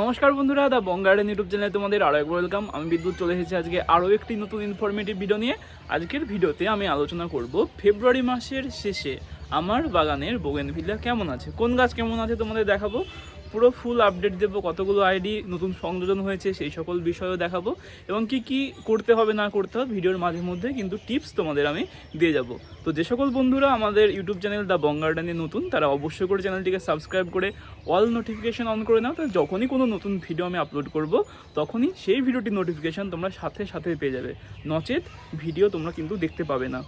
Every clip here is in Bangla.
নমস্কার বন্ধুরা দা বঙ্গার্ডেন ইউটিউব চ্যানেলে তোমাদের আরও একবার ওয়েলকাম আমি বিদ্যুৎ চলে এসেছি আজকে আরও একটি নতুন ইনফরমেটিভ ভিডিও নিয়ে। আজকের ভিডিওতে আমি আলোচনা করব ফেব্রুয়ারি মাসের শেষে আমার বাগানের বোগেনভিলিয়া কেমন আছে? কোন গাছ কেমন আছে তোমাদের দেখাবো? পুরো ফুল আপডেট দেবো, কতগুলো আইডি নতুন সংযোজন হয়েছে, সেই সকল বিষয়ও দেখাবো। এবং কি কি করতে হবে, না করতে হবে, ভিডিওর মাঝে মধ্যে কিন্তু টিপস তোমাদের আমি দিয়ে যাব। তো যে সকল বন্ধুরা আমাদের ইউটিউব চ্যানেল দ্য বঙ্গার্ডেনে নতুন, তারা অবশ্যই করে চ্যানেলটিকে সাবস্ক্রাইব করে অল নোটিফিকেশন অন করে নাও। তাহলে যখনই কোনো নতুন ভিডিও আমি আপলোড করব, তখনই সেই ভিডিওটির নোটিফিকেশন তোমরা সাথে সাথে পেয়ে যাবে। নচেত ভিডিও তোমরা কিন্তু দেখতে পাবে না।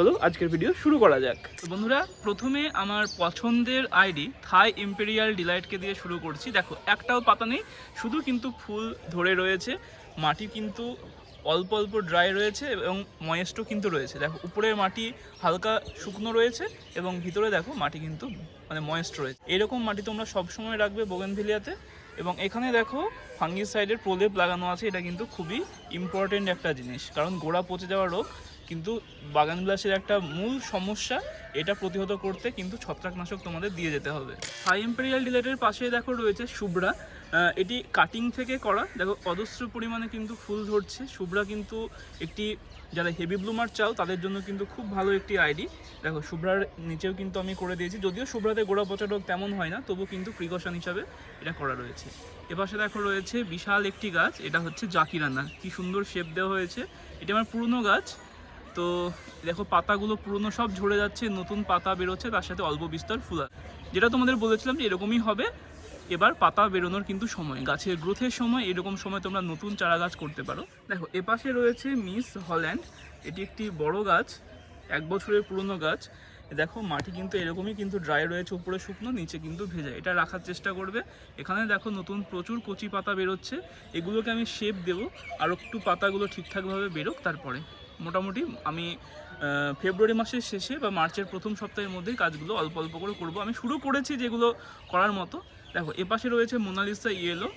চলো আজকের ভিডিও শুরু করা যাক। বন্ধুরা, প্রথমে আমার পছন্দের আইডি থাই ইম্পেরিয়াল ডিলাইটকে দিয়ে শুরু করছি। দেখো, একটাও পাতা নেই, শুধু কিন্তু ফুল ধরে রয়েছে, মাটি কিন্তু অল্প অল্প ড্রাই রয়েছে এবং ময়েস্টও কিন্তু রয়েছে। দেখো, উপরের মাটি হালকা শুকনো রয়েছে এবং ভিতরে দেখো, মাটি কিন্তু মানে ময়েস্ট রয়েছে। এরকম মাটি তোমরা সবসময় রাখবে বোগেনভিলিয়াতে এবং এখানে দেখো ফাঙ্গিসাইডের প্রলেপ লাগানো আছে, এটা কিন্তু খুবই ইম্পর্টেন্ট একটা জিনিস। কারণ গোড়া পচে যাওয়া রোগ কিন্তু বাগান বিলাসের একটা মূল সমস্যা, এটা প্রতিহত করতে কিন্তু ছত্রাকনাশক তোমাদের দিয়ে যেতে হবে। হাই ইম্পেরিয়াল ডিলেটের পাশে দেখো রয়েছে শুভ্রা। এটি কাটিং থেকে করা। দেখো, অজস্র পরিমাণে কিন্তু ফুল ধরছে। শুভ্রা কিন্তু একটি, যারা হেভি ব্লুমার চাও, তাদের জন্য কিন্তু খুব ভালো একটি আইডি। দেখো, শুভ্রার নিচেও কিন্তু আমি করে দিয়েছি। যদিও শুভ্রাতে গোড়া পচা রোগ তেমন হয় না, তবু কিন্তু প্রিকশন হিসাবে এটা করা রয়েছে। এপাশে দেখো রয়েছে বিশাল একটি গাছ, এটা হচ্ছে জাকিরানা। কি সুন্দর শেপ দেওয়া হয়েছে। এটা আমার পুরনো গাছ। তো দেখো, পাতাগুলো পুরনো সব ঝরে যাচ্ছে, নতুন পাতা বেরোচ্ছে, তার সাথে অল্প বিস্তর ফুল যেটা তোমাদের বলেছিলাম যে এরকমই হবে, এবার পাতা বেরোনোর কিন্তু সময়, গাছের গ্রোথের সময়, এরকম সময় তোমরা নতুন চারা গাছ করতে পারো। দেখো, এপাশে রয়েছে মিস হল্যান্ড, এটি একটি বড় গাছ, এক বছরের পুরনো গাছ। দেখো, মাটি কিন্তু এরকমই, কিন্তু ড্রাই রয়েছে, উপরে শুকনো, নিচে কিন্তু ভেজা। এটা রাখার চেষ্টা করবে। এখানে দেখো, নতুন প্রচুর কচি পাতা বেরোচ্ছে। এগুলোকে আমি শেপ দেবো, আর একটু পাতাগুলো ঠিকঠাকভাবে বেরোক তারপরে। মোটামুটি আমি ফেব্রুয়ারি মাসের শেষে বা মার্চের প্রথম সপ্তাহের মধ্যেই কাজগুলো অল্প অল্প করে করব। আমি শুরু করেছি যেগুলো করার মতো। দেখো, এপাশে রয়েছে মোনালিসা ইয়েলো।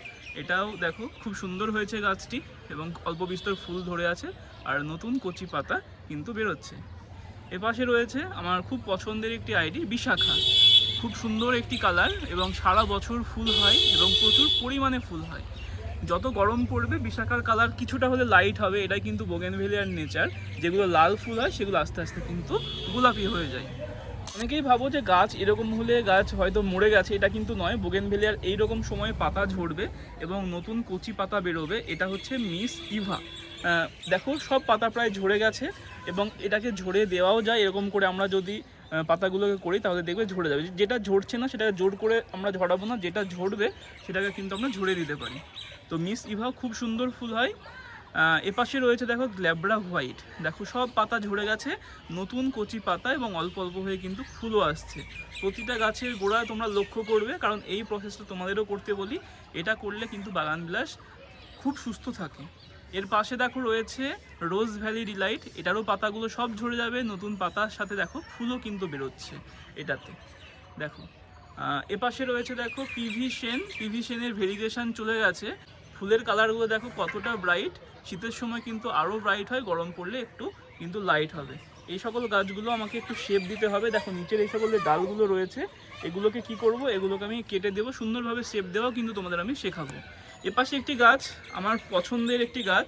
এটাও দেখো, খুব সুন্দর হয়েছে গাছটি এবং অল্প বিস্তর ফুল ধরে আছে আর নতুন কচি পাতা কিন্তু বেরোচ্ছে। এপাশে রয়েছে আমার খুব পছন্দের একটি আইডি, বিশাখা। খুব সুন্দর একটি কালার এবং সারা বছর ফুল হয় এবং প্রচুর পরিমাণে ফুল হয়। যত গরম পড়বে, বিশাখার কালার কিছুটা হলে লাইট হবে এটা কিন্তু বোগেনভেলিয়ার নেচার যেগুলো লাল ফুল হয়, সেগুলো আস্তে আস্তে কিন্তু গোলাপি হয়ে যায়। অনেকেই ভাবো যে গাছ এরকম হলে গাছ হয়তো মরে গেছে, এটা কিন্তু নয়। বোগেনভেলিয়ার এইরকম সময়ে পাতা ঝরবে এবং নতুন কচি পাতা বেরোবে, এটা হচ্ছে মিস ইভা দেখো, সব পাতা প্রায় ঝরে গেছে এবং এটাকে ঝরে দেওয়াও যায়। এরকম করে আমরা যদি পাতাগুলোকে করি, তাহলে দেখবে ঝরে যাবে। যেটা ঝরছে না, সেটাকে জোর করে আমরা ঝরাবো না। যেটা ঝরবে, সেটাকে কিন্তু আমরা ঝরে দিতে পারি। তো মিস ইভাও খুব সুন্দর ফুল হয়। এপাশে রয়েছে দেখো গ্ল্যাবরা হোয়াইট। দেখো সব পাতা ঝরে গেছে, নতুন কচি পাতা এবং অল্প অল্প হয়ে কিন্তু ফুলও আসছে। প্রতিটা গাছের গোড়ায় তোমরা লক্ষ্য করবে, কারণ এই প্রসেসটা তোমাদেরও করতে বলি। এটা করলে কিন্তু বাগান বিলাস খুব সুস্থ থাকে। এর পাশে দেখো রয়েছে রোজ ভ্যালি ডিলাইট। এটারও পাতাগুলো সব ঝরে যাবে, নতুন পাতার সাথে দেখো ফুলও কিন্তু বেরোচ্ছে এটাতে। দেখো এপাশে রয়েছে দেখো P V Sen. P V সেনের ভেরিগেশন চলে গেছে। ফুলের কালারগুলো দেখো কতটা ব্রাইট শীতের সময় কিন্তু আরও ব্রাইট হয়, গরম পড়লে একটু কিন্তু লাইট হবে। এই সকল গাছগুলো আমাকে একটু শেপ দিতে হবে। দেখো নিচের এই সকল যে ডালগুলো রয়েছে, এগুলোকে কি করব? এগুলোকে আমি কেটে দেবো, সুন্দরভাবে শেপ দেওয়াও কিন্তু তোমাদের আমি শেখাবো। এপাশে একটি গাছ, আমার পছন্দের একটি গাছ,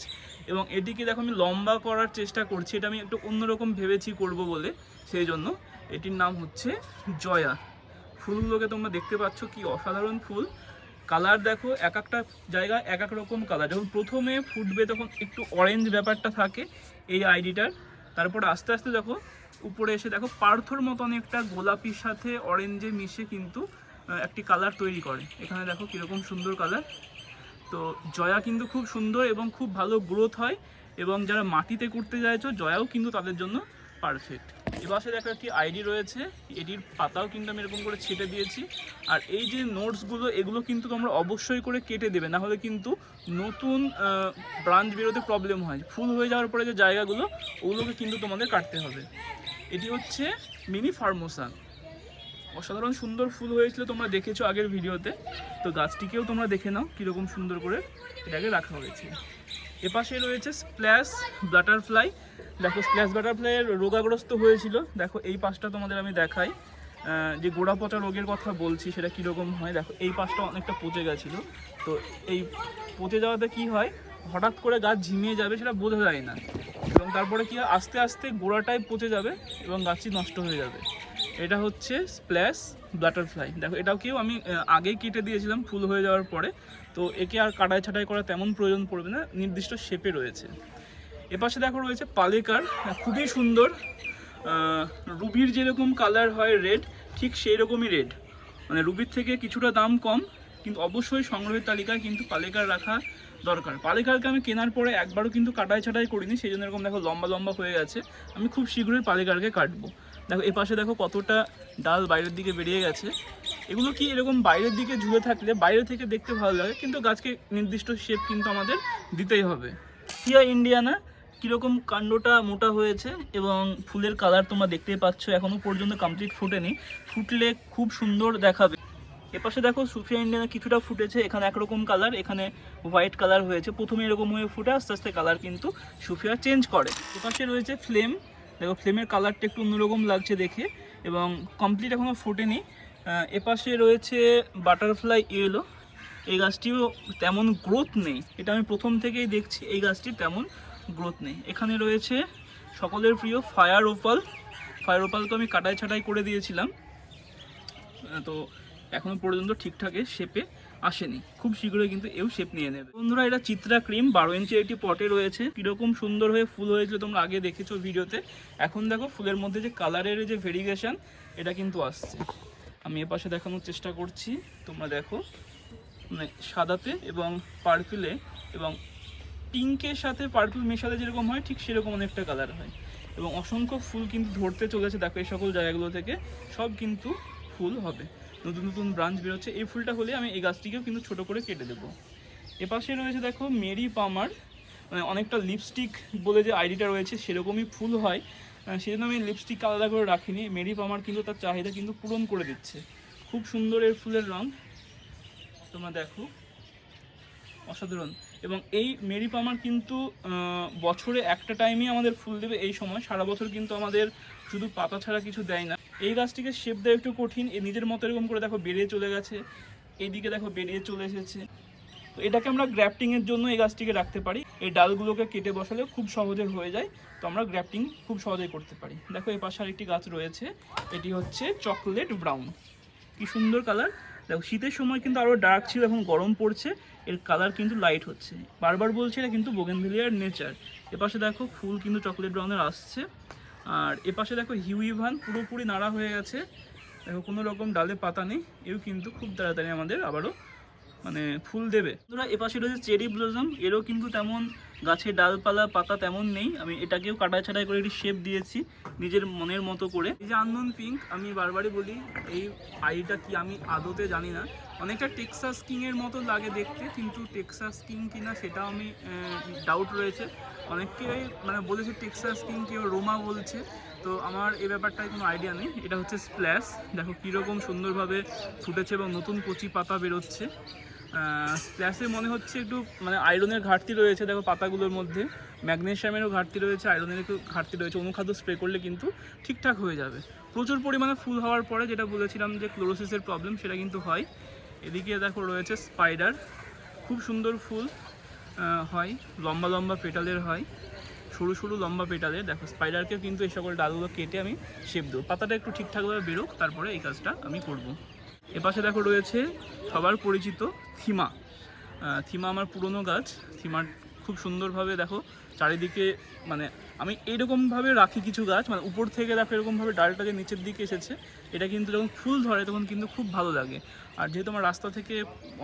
এবং এটিকে দেখো আমি লম্বা করার চেষ্টা করছি। এটা আমি একটু অন্যরকম ভেবেছি করব বলে সেই জন্য এটির নাম হচ্ছে জয়া। ফুলগুলোকে তোমরা দেখতে পাচ্ছ, কি অসাধারণ ফুল। কালার দেখো, এক একটা জায়গায় এক এক রকম কালার। যখন প্রথমে ফুটবে তখন একটু অরেঞ্জ ব্যাপারটা থাকে এই আইডিটার। তারপর আস্তে আস্তে দেখো, উপরে এসে দেখো পার্থর মতন একটা গোলাপির সাথে অরেঞ্জে মিশে কিন্তু একটি কালার তৈরি করে। এখানে দেখো কীরকম সুন্দর কালার। তো জয়া কিন্তু খুব সুন্দর এবং খুব ভালো গ্রোথ হয় এবং যারা মাটিতে করতে চাইছো জয়াও কিন্তু তাদের জন্য পারফেক্ট এবাসে দেখো একটি আইডি রয়েছে, এটির পাতাও কিন্তু আমি এরকম করে ছেটে দিয়েছি। আর এই যে নোটসগুলো এগুলো কিন্তু তোমরা অবশ্যই করে কেটে দেবে, না হলে কিন্তু নতুন ব্রাঞ্চ বেরোতে প্রবলেম হয়। ফুল হয়ে যাওয়ার পরে যে জায়গাগুলো, ওগুলোকে কিন্তু তোমাদের কাটতে হবে। এটি হচ্ছে মিনি ফার্মোসা অসাধারণ সুন্দর ফুল হয়েছিল, তোমরা দেখেছ আগের ভিডিওতে তো গাছটিকেও তোমরা দেখে নাও কীরকম সুন্দর করে এটাকে রাখা হয়েছে। এপাশে রয়েছে স্প্ল্যাশ বাটারফ্লাই। দেখো, স্প্ল্যাশ বাটারফ্লাইয়ের রোগাগ্রস্ত হয়েছিল। দেখো, এই পাশটা তোমাদের আমি দেখাই। যে গোড়া পচা রোগের কথা বলছি, সেটা কীরকম হয়? দেখো, এই পাশটা অনেকটা পচে গেছিল। তো এই পচে যাওয়াতে কি হয়? হঠাৎ করে গাছ ঝিমিয়ে যাবে সেটা বোঝা যায় না। এবং তারপরে কি হয়? আস্তে আস্তে গোড়াটাই পচে যাবে এবং গাছটি নষ্ট হয়ে যাবে। এটা হচ্ছে স্প্ল্যাশ বাটারফ্লাই। দেখো এটাও কেউ আমি আগেই কেটে দিয়েছিলাম, ফুল হয়ে যাওয়ার পরে। তো একে আর কাটাই ছাটাই করা তেমন প্রয়োজন পড়বে না, নির্দিষ্ট শেপে রয়েছে। এপাশে দেখো রয়েছে পালেকার খুবই সুন্দর রুবির যেরকম কালার হয় রেড ঠিক সেই রকমই রেড মানে রুবির থেকে কিছুটা দাম কম, কিন্তু অবশ্যই সংগ্রহের তালিকায় কিন্তু পালেকার রাখা দরকার। পালেকারকে আমি কেনার পরে একবারও কিন্তু কাটাই ছাটাই করিনি, সেই জন্য এরকম দেখো লম্বা লম্বা হয়ে গেছে। আমি খুব শীঘ্রই পালেকারকে কাটবো। দেখো এপাশে দেখো কতটা ডাল বাইরের দিকে বেরিয়ে গেছে। এগুলো কি এরকম বাইরের দিকে ঝুলে থাকলে, বাইরে থেকে দেখতে ভালো লাগে? কিন্তু গাছকে নির্দিষ্ট শেপ কিন্তু আমাদের দিতেই হবে। কিয়া ইন্ডিয়ানা কীরকম কাণ্ডটা মোটা হয়েছে এবং ফুলের কালার তোমরা দেখতেই পাচ্ছ, এখনও পর্যন্ত কমপ্লিট ফুটেনি। ফুটলে খুব সুন্দর দেখাবে। এপাশে দেখো সুফিয়া ইন্ডিয়ানা কিছুটা ফুটেছে, এখানে একরকম কালার এখানে হোয়াইট কালার হয়েছে। প্রথমে এরকম হয়ে ফুটে, আস্তে আস্তে কালার কিন্তু সুফিয়া চেঞ্জ করে। এপাশে রয়েছে ফ্লেম দেখো ফ্লেমের কালারটা একটু অন্যরকম লাগছে দেখে এবং কমপ্লিট এখনও ফোটেনি। এপাশে রয়েছে বাটারফ্লাই ইয়েলো। এই গাছটিও তেমন গ্রোথ নেই। এটা আমি প্রথম থেকেই দেখছি, এই গাছটির তেমন গ্রোথ নেই। এখানে রয়েছে সকলের প্রিয় ফায়ার ওপাল ফায়ার ওপাল তো আমি কাটাই ছাটাই করে দিয়েছিলাম। তো এখনও পর্যন্ত ঠিকঠাকে শেপে আসেনি। খুব শীঘ্রই কিন্তু এও শেপ নিয়ে নেবে। বন্ধুরা, এটা চিত্রা ক্রিম। বারো ইঞ্চি একটি পটে রয়েছে। কীরকম সুন্দর হয়ে ফুল হয়েছিল তোমরা আগে দেখেছ ভিডিওতে। এখন দেখো ফুলের মধ্যে যে কালারের যে ভেরিয়েশন এটা কিন্তু আসছে। আমি এ পাশে দেখানোর চেষ্টা করছি। তোমরা দেখো মানে সাদাতে এবং পার্পেলে এবং পিঙ্কের সাথে পার্পল মেশালে যেরকম হয়, ঠিক সেরকম অনেকটা কালার হয়। এবং অসংখ্য ফুল কিন্তু ধরতে চলেছে, দেখো এই সকল জায়গাগুলো থেকে। সব কিন্তু ফুল হবে। নতুন নতুন ব্রাঞ্চ বেরোচ্ছে। এই ফুলটা হলে আমি এই গাছটিকেও কিন্তু ছোট করে কেটে দেবো। এপাশে রয়েছে, দেখো, মেরি পামার। মানে অনেকটা লিপস্টিক বলে যে আইডিটা রয়েছে, সেরকমই ফুল হয়। সেই জন্য আমি লিপস্টিক আলাদা করে রাখিনি। মেরি পামার কিন্তু তার চাহিদা কিন্তু পূরণ করে দিচ্ছে। খুব সুন্দর এর ফুলের রং। তোমরা দেখো। অসাধারণ। এবং এই মেরি পামার কিন্তু বছরে একটা টাইমই আমাদের ফুল দেবে এই সময়। সারা বছর কিন্তু আমাদের শুধু পাতা ছাড়া কিছু দেয় না। এই গাছটিকে শেপ দেওয়া একটু কঠিন। এ নিজের মতো এরকম করে দেখো বেরিয়ে চলে গেছে। এইদিকে দেখো বেরিয়ে চলে এসেছে। তো এটাকে আমরা গ্র্যাফটিংয়ের জন্য এই গাছটিকে রাখতে পারি। এই ডালগুলোকে কেটে বসালে খুব সহজে হয়ে যায়। তো আমরা গ্র্যাফটিং খুব সহজেই করতে পারি। দেখো এই পাশে আরেকটি গাছ রয়েছে। এটি হচ্ছে চকলেট ব্রাউন কি সুন্দর কালার দেখো, শীতের সময় কিন্তু আরও ডার্ক ছিল এখন গরম পড়ছে। এর কালার কিন্তু লাইট হচ্ছে। বারবার বলছি, এটা কিন্তু বোগেনভিলিয়ার নেচার এপাশে দেখো, ফুল কিন্তু চকলেট ব্রাউনের আসছে। আর এপাশে দেখো হিউইভান পুরোপুরি নাড়া হয়ে গেছে। দেখো, কোনো রকম ডালে পাতা নেই। এও কিন্তু খুব তাড়াতাড়ি আমাদের আবারও মানে ফুল দেবে। বন্ধুরা, এপাশে রয়েছে চেরি ব্লজম এরও কিন্তু তেমন গাছে ডালপালা, পাতা তেমন নেই। আমি এটাকেও কাটাই ছাটাই করে একটি শেপ দিয়েছি, নিজের মনের মতো করে। এই যে আননোন পিঙ্ক, আমি বারবারই বলি, এই আইটা কি আমি আদতে জানি না। অনেকটা টেক্সাস কিং এর মতো লাগে দেখতে, কিন্তু টেক্সাস কিং কিনা সেটাও আমি ডাউট রয়েছে। অনেকে মানে বলেছে টেক্সাস কিং কেউ রোমা বলছে। তো আমার এই ব্যাপারটায় কোনো আইডিয়া নেই। এটা হচ্ছে স্প্ল্যাশ দেখো কীরকম সুন্দরভাবে ফুটেছে এবং নতুন কচি পাতা বেরোচ্ছে। স্প্ল্যাশে মনে হচ্ছে একটু মানে আয়রনের ঘাটতি রয়েছে, দেখো পাতাগুলোর মধ্যে। ম্যাগনেশিয়ামেরও ঘাটতি রয়েছে, আয়রনের একটু ঘাটতি রয়েছে। অনুখাদ্য স্প্রে করলে কিন্তু ঠিকঠাক হয়ে যাবে। প্রচুর পরিমাণে ফুল হওয়ার পরে যেটা বলেছিলাম যে ক্লোরোসিসের প্রবলেম সেটা কিন্তু হয়। এদিকে দেখো রয়েছে স্পাইডার খুব সুন্দর ফুল হয়। লম্বা লম্বা পেটালের হয়। সরু সরু লম্বা পেটালের। দেখো স্পাইডারকেও কিন্তু এই সকল ডালগুলো কেটে আমি শেপ দেবো। পাতাটা একটু ঠিকঠাকভাবে বেরোক, তারপরে এই কাজটা আমি করব। এপাশে দেখো রয়েছে সবার পরিচিত থিমা। থিমা আমার পুরনো গাছ। থিমার খুব সুন্দরভাবে দেখো চারিদিকে মানে আমি এইরকমভাবে রাখি কিছু গাছ মানে উপর থেকে দেখো এরকমভাবে ডালটা যে নিচের দিকে এসেছে। এটা কিন্তু যখন ফুল ধরে তখন কিন্তু খুব ভালো লাগে। আর যেহেতু আমার রাস্তা থেকে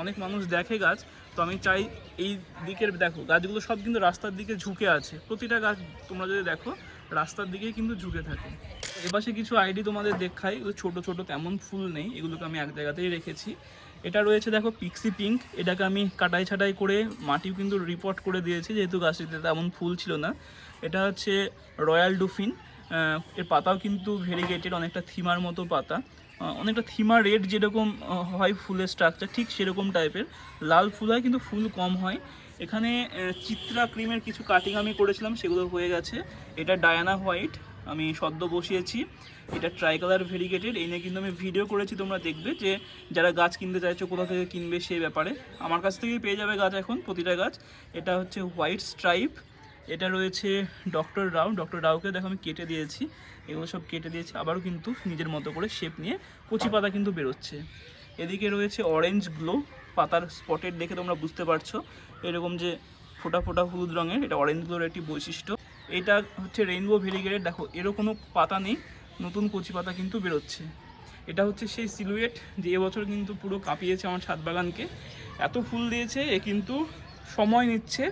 অনেক মানুষ দেখে গাছ, তো আমি চাই এই দিকের দেখো গাছগুলো সব কিন্তু রাস্তার দিকে ঝুঁকে আছে। প্রতিটা গাছ তোমরা যদি দেখো, রাস্তার দিকেই কিন্তু ঝুঁকে থাকে। এপাশে কিছু আইডি তোমাদের দেখাই। ছোট ছোট তেমন ফুল নেই, এগুলোকে আমি এক জায়গাতেই রেখেছি। এটা রয়েছে দেখো পিক্সি পিঙ্ক এটাকে আমি কাটাই ছাটাই করে মাটিও কিন্তু রিপোর্ট করে দিয়েছি, যেহেতু গাছটিতে তেমন ফুল ছিল না। এটা হচ্ছে রয়্যাল ডুফিন এর পাতাও কিন্তু ভেরিগেটেড অনেকটা থিমার মতো পাতা। অনেকটা থিমা রেড যেরকম হয় ফুলের স্ট্রাকচার ঠিক সেরকম টাইপের লাল ফুল হয় কিন্তু ফুল কম হয়। এখানে চিত্রা ক্রিমের কিছু কাটিং আমি করেছিলাম, সেগুলো হয়ে গেছে। এটা ডায়ানা হোয়াইট আমি সদ্য বসিয়েছি। এটা ট্রাই কালার ভেরিগেটেড এই নিয়ে কিন্তু আমি ভিডিও করেছি, তোমরা দেখবে যে যারা গাছ কিনতে চাইছো, কোথা থেকে কিনবে সেই ব্যাপারে। আমার কাছ থেকেই পেয়ে যাবে গাছ এখন, প্রতিটা গাছ। এটা হচ্ছে হোয়াইট স্ট্রাইপ এটা রয়েছে ডক্টর রাও ডক্টর রাওকে দেখো, আমি কেটে দিয়েছি। এগুলো সব কেটে দিয়েছি, আবারও কিন্তু নিজের মতো করে শেপ নিয়ে কচি পাতা কিন্তু বেরোচ্ছে। এদিকে রয়েছে অরেঞ্জ গ্লো পাতার স্পটেড দেখে তোমরা বুঝতে পারছ। এরকম যে ফোটা ফোটা হলুদ রঙের, এটা অরেঞ্জ গ্লোর একটি বৈশিষ্ট্য। এটা হচ্ছে রেইনবো ভেরিগেটেড দেখো, এরও কোনো পাতা নেই, নতুন কচি পাতা কিন্তু বেরোচ্ছে। এটা হচ্ছে সেই সিলুয়েট যে এবছর কিন্তু পুরো কাঁপিয়েছে আমার ছাদ বাগানকে। এত ফুল দিয়েছে, এ কিন্তু সময় নিচ্ছে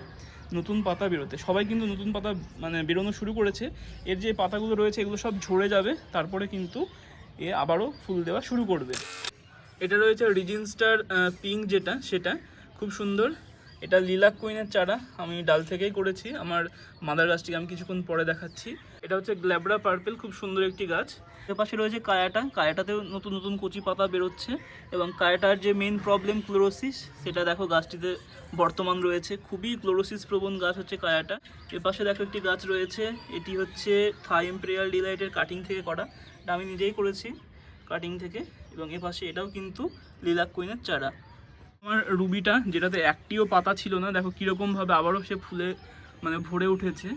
নতুন পাতা বেরোতে। সবাই কিন্তু নতুন পাতা মানে বেরোনো শুরু করেছে। এর যে পাতাগুলো রয়েছে, এগুলো সব ঝরে যাবে, তারপরে কিন্তু এ আবারও ফুল দেওয়া শুরু করবে। এটা রয়েছে রিজিনস্টার পিঙ্ক যেটা, সেটা খুব সুন্দর। এটা লিলাক কুইনের চারা, আমি ডাল থেকেই করেছি। আমার মাদার গাছটিকে আমি কিছুক্ষণ পরে দেখাচ্ছি। এটা হচ্ছে গ্ল্যাবরা পার্পেল, খুব সুন্দর একটি গাছ। এর পাশে রয়েছে কায়াটা। কায়াটাতেও নতুন নতুন কচি পাতা বেরোচ্ছে এবং কায়াটার যে মেন প্রবলেম ক্লোরোসিস সেটা দেখো গাছটিতে বর্তমান রয়েছে। খুবই ক্লোরোসিস প্রবণ গাছ হচ্ছে কায়াটা। এর পাশে দেখো একটি গাছ রয়েছে। এটি হচ্ছে থাই এম্পেরিয়াল ডিলাইটের কাটিং থেকে করা। এটা আমি নিজেই করেছি কাটিং থেকে এবং এ পাশে এটাও কিন্তু লিলাক কুইনের চারা। আমার রুবিটা, যেটাতে একটিও পাতা ছিল না, দেখো কীরকমভাবে আবারও সে ফুলে মানে ভরে উঠেছে,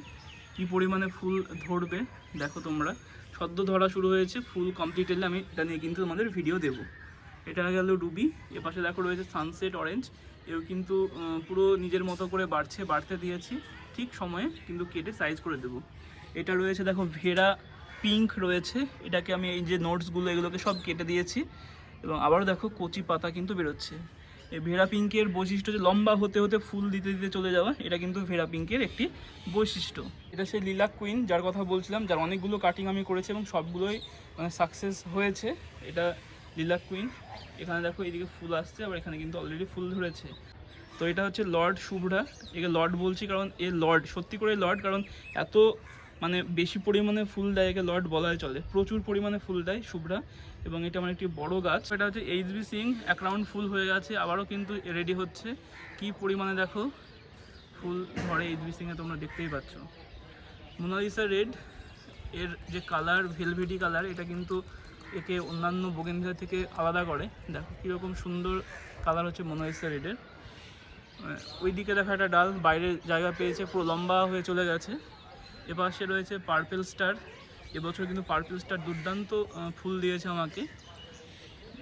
কি পরিমাণে ফুল ধরবে, দেখো তোমরা। সদ্য ধরা শুরু হয়েছে, ফুল কমপ্লিট হলে আমি এটা নিয়ে কিন্তু তোমাদের ভিডিও দেব। এটা গেল রুবি, এ পাশে দেখো রয়েছে সানসেট অরেঞ্জ এও কিন্তু পুরো নিজের মতো করে বাড়ছে, বাড়তে দিয়েছি, ঠিক সময়ে কিন্তু কেটে সাইজ করে দেবো। এটা রয়েছে দেখো ভেরা পিঙ্ক রয়েছে, এটাকে আমি এই যে নোটসগুলো এগুলোকে সব কেটে দিয়েছি, এবং আবারও দেখো কচি পাতা কিন্তু বেরোচ্ছে। এই ভেরা পিঙ্কের বৈশিষ্ট্য যে লম্বা হতে হতে ফুল দিতে দিতে চলে যাওয়া, এটা কিন্তু ভেরা পিঙ্কের একটি বৈশিষ্ট্য। এটা সেই লিলাক কুইন, যার কথা বলছিলাম, যার অনেকগুলো কাটিং আমি করেছি এবং সবগুলোই মানে সাকসেস হয়েছে। এটা লিলাক কুইন। এখানে দেখো এদিকে ফুল আসছে, আবার এখানে কিন্তু অলরেডি ফুল ধরেছে। তো এটা হচ্ছে লর্ড শুভ্রা। একে লর্ড বলছি কারণ এ লর্ড, সত্যি করে লর্ড, কারণ এত মানে বেশি পরিমাণে ফুল দেয় একে লর্ড বলাই চলে। প্রচুর পরিমাণে ফুল দেয় শুভ্রা। এবং এটা আমার একটি বড় গাছ। এটা হচ্ছে এইচবি সিং এক রাউন্ড ফুল হয়ে গেছে, আবারও কিন্তু রেডি হচ্ছে। কি পরিমাণে দেখো, ফুল ধরে এইচবি সিংয়ে তোমরা দেখতেই পাচ্ছ। মোনালিসা রেড, এর যে কালার ভেলভেটি কালার এটা কিন্তু একে অন্যান্য বোগেনভিলা থেকে আলাদা করে। দেখো কীরকম সুন্দর কালার হচ্ছে মোনালিসা রেডের ওই দিকে দেখা একটা ডাল বাইরে জায়গা পেয়েছে, পুরো লম্বা হয়ে চলে গেছে। এপাশে রয়েছে পার্পেল স্টার এবছর কিন্তু পার্পেল স্টার দুর্দান্ত ফুল দিয়েছে আমাকে।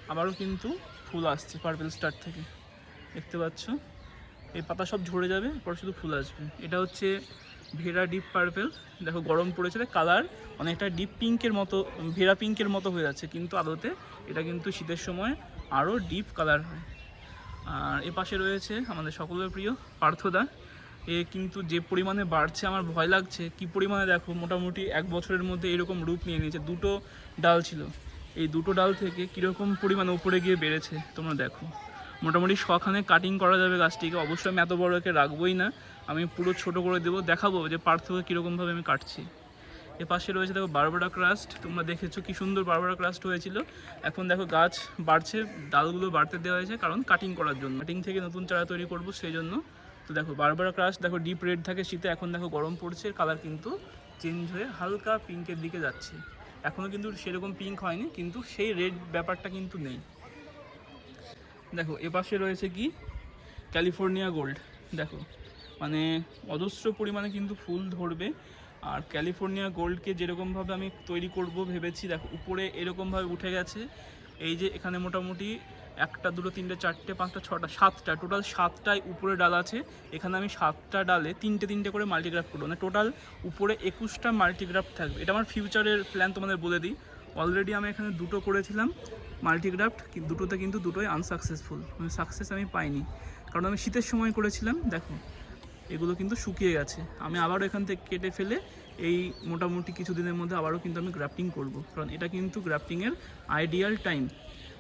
আবারও কিন্তু ফুল আসছে পার্পেল স্টার থেকে। দেখতে পাচ্ছ? এই পাতা সব ঝরে যাবে পর শুধু ফুল আসবে। এটা হচ্ছে ভেরা ডিপ পার্পেল দেখো, গরম পড়েছে কালার অনেকটা ডিপ পিঙ্কের মতো ভেরা পিঙ্কের মতো হয়ে যাচ্ছে। কিন্তু আদতে এটা কিন্তু শীতের সময় আরও ডিপ কালার হয়। আর এ পাশে রয়েছে আমাদের সকলের প্রিয় পার্থদা। এ কিন্তু যে পরিমাণে বাড়ছে, আমার ভয় লাগছে, কি পরিমাণে দেখো, মোটামুটি এক বছরের মধ্যে এরকম রূপ নিয়ে নিয়েছে। দুটো ডাল ছিল। এই দুটো ডাল থেকে কীরকম পরিমাণে উপরে গিয়ে বেড়েছে, তোমরা দেখো। মোটামুটি শখানে কাটিং করা যাবে গাছটিকে, অবশ্যই আমি এত বড় একে রাখবোই না। আমি পুরো ছোট করে দেবো, দেখাবো যে পার্থক্য কীরকমভাবে আমি কাটছি। এ পাশে রয়েছে দেখো বারবারা ক্রাস্ট তোমরা দেখেছ কি সুন্দর বারবারা ক্রাস্ট হয়েছিল। এখন দেখো গাছ বাড়ছে, ডালগুলো বাড়তে দেওয়া হয়েছে, কারণ কাটিং করার জন্য। কাটিং থেকে নতুন চারা তৈরি করব, সেই জন্য তো দেখো, বারবারা ক্রাশ দেখো ডিপ রেড থাকে শীতে, এখন দেখো গরম পড়ছে কালার কিন্তু চেঞ্জ হয়ে হালকা পিঙ্কের দিকে যাচ্ছে। এখনও কিন্তু সেরকম পিঙ্ক হয়নি, কিন্তু সেই রেড ব্যাপারটা কিন্তু নেই। দেখো, এপাশে রয়েছে কি? ক্যালিফোর্নিয়া গোল্ড দেখো মানে অজস্র পরিমাণে কিন্তু ফুল ধরবে। আর ক্যালিফোর্নিয়া গোল্ডকে যেরকমভাবে আমি তৈরি করব ভেবেছি, দেখো, উপরে এরকমভাবে উঠে গেছে। এই যে এখানে মোটামুটি একটা, দুটো, তিনটে, চারটে, পাঁচটা, ছটা, সাতটা। টোটাল সাতটায় উপরে ডাল আছে। এখানে আমি সাতটা ডালে তিনটে তিনটে করে মাল্টিগ্রাফ করব। মানে টোটাল উপরে একুশটা মাল্টিগ্রাফ থাকবে। এটা আমার ফিউচারের প্ল্যান তোমাদের বলে দিই। অলরেডি আমি এখানে দুটো করেছিলাম মাল্টিগ্রাফট দুটোতে কিন্তু দুটোই আনসাকসেসফুল মানে সাকসেস আমি পাইনি। কারণ আমি শীতের সময় করেছিলাম, দেখো, এগুলো কিন্তু শুকিয়ে গেছে। আমি আবারও এখান থেকে কেটে ফেলে এই মোটামুটি কিছুদিনের মধ্যে আবারও কিন্তু আমি গ্রাফটিং করব। কারণ এটা কিন্তু গ্রাফটিংয়ের আইডিয়াল টাইম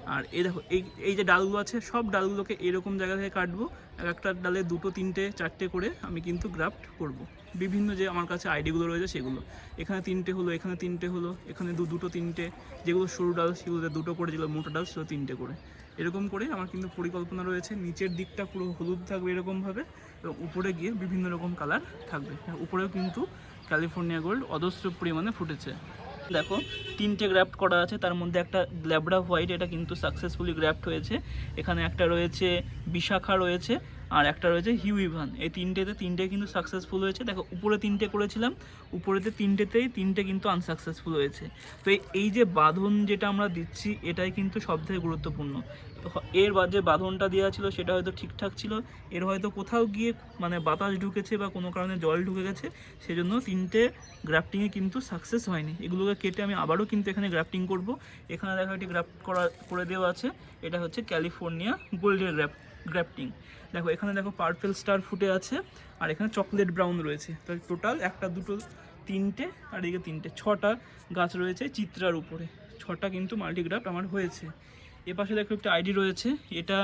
আর এই দেখো, এই এই যে ডালগুলো আছে, সব ডালগুলোকে এরকম জায়গা থেকে কাটবো। এক একটা ডালে দুটো, তিনটে, চারটে করে আমি কিন্তু গ্রাফট করব। বিভিন্ন যে আমার কাছে আইডিগুলো রয়েছে সেগুলো। এখানে তিনটে হলো, এখানে তিনটে হলো, এখানে দু, দুটো, তিনটে। যেগুলো সরু ডাল, সেগুলোতে দুটো করে, যেগুলো মোটা ডাল, সেগুলো তিনটে করে। এরকম করে আমার কিন্তু পরিকল্পনা রয়েছে। নিচের দিকটা পুরো হলুদ থাকবে এরকমভাবে এবং উপরে গিয়ে বিভিন্ন রকম কালার থাকবে। উপরেও কিন্তু ক্যালিফোর্নিয়া গোল্ড অজস্র পরিমাণে ফুটেছে। দেখো, তিনটে গ্র্যাফ্ট করা আছে, তার মধ্যে একটা ল্যাবড়া হোয়াইট এটা কিন্তু সাকসেসফুলি গ্রাফট হয়েছে। এখানে একটা রয়েছে বিশাখা রয়েছে আর একটা রয়েছে হিউইভান এই তিনটেতে তিনটে কিন্তু সাকসেসফুল হয়েছে। দেখো, উপরে তিনটে করেছিলাম, উপরেতে তিনটেতেই তিনটে কিন্তু আনসাকসেসফুল হয়েছে। তো এই- যে বাঁধন যেটা আমরা দিচ্ছি, এটাই কিন্তু সবথেকে গুরুত্বপূর্ণ। এর যে বাঁধনটা দেওয়া ছিল, সেটা হয়তো ঠিকঠাক ছিল। এর হয়তো কোথাও গিয়ে মানে বাতাস ঢুকেছে বা কোনো কারণে জল ঢুকে গেছে, সেজন্য তিনটে গ্রাফটিংয়ে কিন্তু সাকসেস হয়নি। এগুলোকে কেটে আমি আবারও কিন্তু এখানে গ্রাফটিং করব। এখানে দেখো একটি গ্রাফট করা করে দেওয়া আছে। এটা হচ্ছে ক্যালিফোর্নিয়া গোল্ডের গ্রাফ গ্রাফটিং। দেখো, এখানে দেখো পার্পেল স্টার ফুটে আছে, আর এখানে চকলেট ব্রাউন রয়েছে। তো টোটাল একটা, দুটো, তিনটে, আর এদিকে তিনটে। ছটা গাছ রয়েছে চিত্রার উপরে। ছটা কিন্তু মাল্টিগ্রাফট আমার হয়েছে। এ পাশে দেখো একটা আইডি রয়েছে। এটা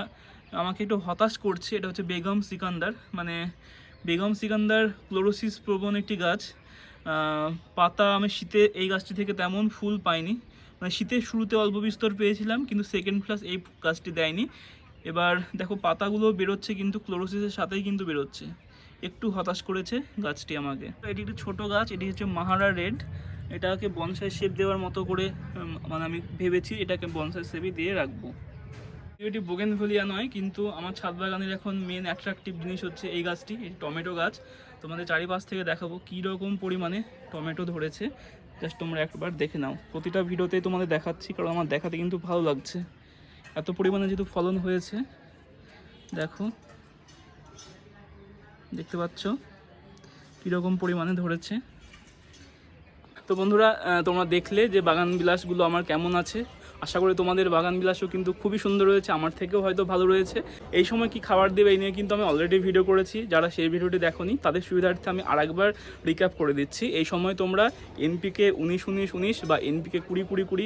আমাকে একটু হতাশ করছে। এটা হচ্ছে বেগম সিকান্দার। মানে বেগম সিকান্দার ক্লোরোসিস প্রবণ একটি গাছ। পাতা আমি শীতে এই গাছটি থেকে তেমন ফুল পাইনি। মানে শীতের শুরুতে অল্প বিস্তর পেয়েছিলাম, কিন্তু সেকেন্ড প্লাস এই গাছটি দেয়নি। এবার দেখো পাতাগুলো বেরোচ্ছে কিন্তু ক্লোরোসিসের সাথেই কিন্তু বেরোচ্ছে। একটু হতাশ করেছে গাছটি আমাকে। এটি একটি ছোট গাছ, এটি হচ্ছে মাহারা রেড। এটাকে বনসাই শেপ দেওয়ার মতো করে মানে আমি ভেবেছি এটাকে বনসাই শেপই দিয়ে রাখব। এটি বোগেনভেলিয়া নয়, কিন্তু আমার ছাদ বাগানের এখন মেন অ্যাট্রাকটিভ জিনিস হচ্ছে এই গাছটি এই টমেটো গাছ। তোমাদের চারিপাশ থেকে দেখাবো কী রকম পরিমাণে টমেটো ধরেছে। জাস্ট তোমরা একবার দেখে নাও। প্রতিটা ভিডিওতেই তোমাদের দেখাচ্ছি, কারণ আমার দেখাতে কিন্তু ভালো লাগছে। এত পরিমাণে যেহেতু ফলন হয়েছে, দেখো, দেখতে পাচ্ছ কীরকম পরিমাণে ধরেছে। তো বন্ধুরা তোমরা দেখলে যে বাগান বিলাসগুলো আমার কেমন আছে। আশা করি তোমাদের বাগান বিলাসও কিন্তু খুবই সুন্দর রয়েছে, আমার থেকেও হয়তো ভালো রয়েছে। এই সময় কি খাবার দেবে এই নিয়ে কিন্তু আমি অলরেডি ভিডিও করেছি, যারা সেই ভিডিওটি দেখোনি, তাদের সুবিধার্থে আমি আরেকবার রিক্যাপ করে দিচ্ছি। এই সময় তোমরা এনপিকে উনিশ উনিশ উনিশ বা এনপিকে কুড়ি কুড়ি কুড়ি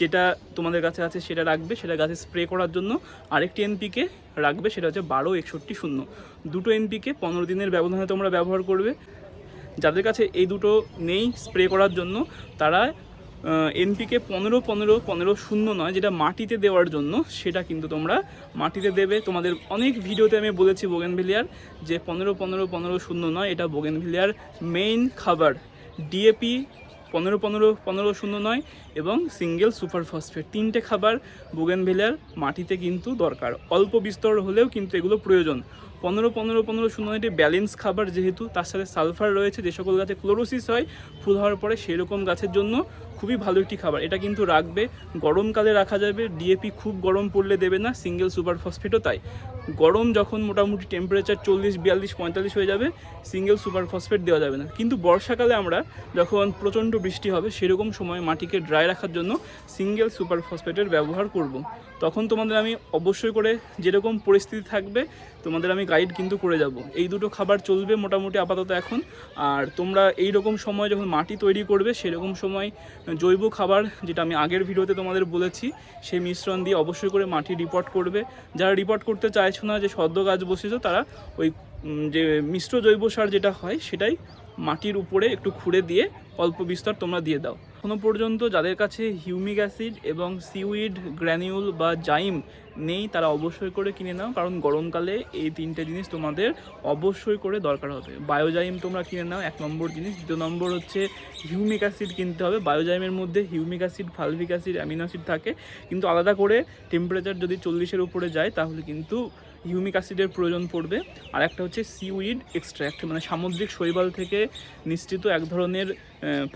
যেটা তোমাদের কাছে আছে সেটা রাখবে, সেটা গাছে স্প্রে করার জন্য। আরেকটি এনপিকে রাখবে, সেটা হচ্ছে বারো, একষট্টি, শূন্য। দুটো এনপিকে পনেরো দিনের ব্যবধানে তোমরা ব্যবহার করবে। যাদের কাছে এই দুটো নেই স্প্রে করার জন্য, তারা এনপিকে পনেরো পনেরো পনেরো শূন্য নয়, যেটা মাটিতে দেওয়ার জন্য, সেটা কিন্তু তোমরা মাটিতে দেবে। তোমাদের অনেক ভিডিওতে আমি বলেছি বোগেন বোগেনভিলিয়ার যে পনেরো পনেরো পনেরো শূন্য নয়, এটা বোগেন বোগেনভিলিয়ার মেইন খাবার। ডিএপি পনেরো পনেরো পনেরো শূন্য নয় এবং সিঙ্গেল সুপার ফসফেট তিনটে খাবার বুগেনভেলিয়ার মাটিতে কিন্তু দরকার। অল্প বিস্তর হলেও কিন্তু এগুলো প্রয়োজন। পনেরো পনেরো পনেরো শূন্য নয়টি ব্যালেন্স খাবার যেহেতু, তার সাথে সালফার রয়েছে, যে সকল গাছে ক্লোরোসিস হয়, ফুল হওয়ার পরে সেই রকম গাছের জন্য খুবই ভালো একটি খাবার। এটা কিন্তু রাখবে গরমকালে রাখা যাবে ডিএপি খুব গরম পড়লে দেবে না সিঙ্গেল সুপার ফসফেটও তাই। গরম যখন মোটামুটি টেম্পারেচার চল্লিশ, বিয়াল্লিশ, পঁয়তাল্লিশ হয়ে যাবে সিঙ্গেল সুপার ফসফেট দেওয়া যাবে না। কিন্তু বর্ষাকালে আমরা যখন প্রচণ্ড বৃষ্টি হবে, সেরকম সময় মাটিকে ড্রাই রাখার জন্য সিঙ্গেল সুপার ফসফেটের ব্যবহার করব। তখন তোমাদের আমি অবশ্যই করে যেরকম পরিস্থিতি থাকবে, তোমাদের আমি গাইড কিন্তু করে যাব। এই দুটো খাবার চলবে মোটামুটি আপাতত এখন। আর তোমরা এই রকম সময় যখন মাটি তৈরি করবে, সেরকম সময় জৈব খাবার, যেটা আমি আগের ভিডিওতে তোমাদের বলেছি, সেই মিশ্রণ দিয়ে অবশ্যই করে মাটি রিপোর্ট করবে। যারা রিপোর্ট করতে চাইছো না যে সদ্য গাছ বসেছ, তারা ওই যে মিশ্র জৈব সার যেটা হয়, সেটাই মাটির উপরে একটু খুঁড়ে দিয়ে অল্প বিস্তর তোমরা দিয়ে দাও। এখনও পর্যন্ত যাদের কাছে হিউমিক অ্যাসিড এবং সিউইড, গ্র্যানিউল বা জাইম নেই, তারা অবশ্যই করে কিনে নাও, কারণ গরমকালে এই তিনটে জিনিস তোমাদের অবশ্যই করে দরকার হবে। বায়োজাইম তোমরা কিনে নাও, এক নম্বর জিনিস। দ্বিতীয় নম্বর হচ্ছে হিউমিক অ্যাসিড কিনতে হবে। বায়োজাইমের মধ্যে humic acid, fulvic acid, amino acid থাকে, কিন্তু আলাদা করে টেম্পারেচার যদি চল্লিশের উপরে যায়, তাহলে কিন্তু হিউমিক অ্যাসিডের প্রয়োজন পড়বে। আর একটা হচ্ছে সিউইড এক্সট্র্যাক্ট মানে সামুদ্রিক শৈবাল থেকে নিশ্চিত এক ধরনের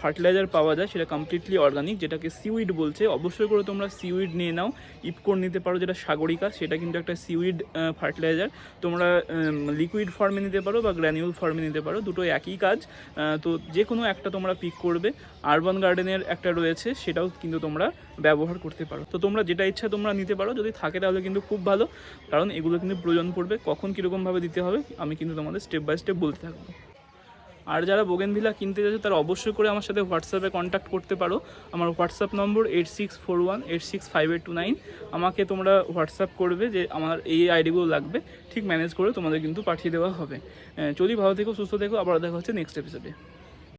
ফার্টিলাইজার পাওয়া যায়, সেটা কমপ্লিটলি অর্গানিক যেটাকে সিউইড বলছে। অবশ্যই করে তোমরা সিউইড নিয়ে নাও। ইপকোর নিতে পারো, যেটা সাগরিকা, সেটা কিন্তু একটা সিউইড ফার্টিলাইজার। তোমরা লিকুইড ফর্মে নিতে পারো বা গ্র্যানিউল ফর্মে নিতে পারো দুটো একই কাজ। তো যে কোনো একটা তোমরা পিক করবে। আরবান গার্ডেনের একটা রয়েছে, সেটাও কিন্তু তোমরা ব্যবহার করতে পারো। তো তোমরা যেটা ইচ্ছা তোমরা নিতে পারো, যদি থাকে তাহলে কিন্তু খুব ভালো। কারণ এগুলো কিন্তু প্রয়োজন পড়বে, কখন কীরকমভাবে দিতে হবে, আমি কিন্তু তোমাদের স্টেপ বাই স্টেপ বলতে থাকব। আর যারা বোগেনভিলা কিনতে যাচ্ছে, তারা অবশ্যই করে আমার সাথে হোয়াটসঅ্যাপে কন্ট্যাক্ট করতে পারো। আমার WhatsApp number eight six four one eight six five eight two nine আমাকে তোমরা হোয়াটসঅ্যাপ করবে যে আমার এই আইডিগুলো লাগবে। ঠিক ম্যানেজ করে তোমাদের কিন্তু পাঠিয়ে দেওয়া হবে। চলি ভালো থেকো, সুস্থ থেকো আবার দেখা হচ্ছে নেক্সট এপিসোডে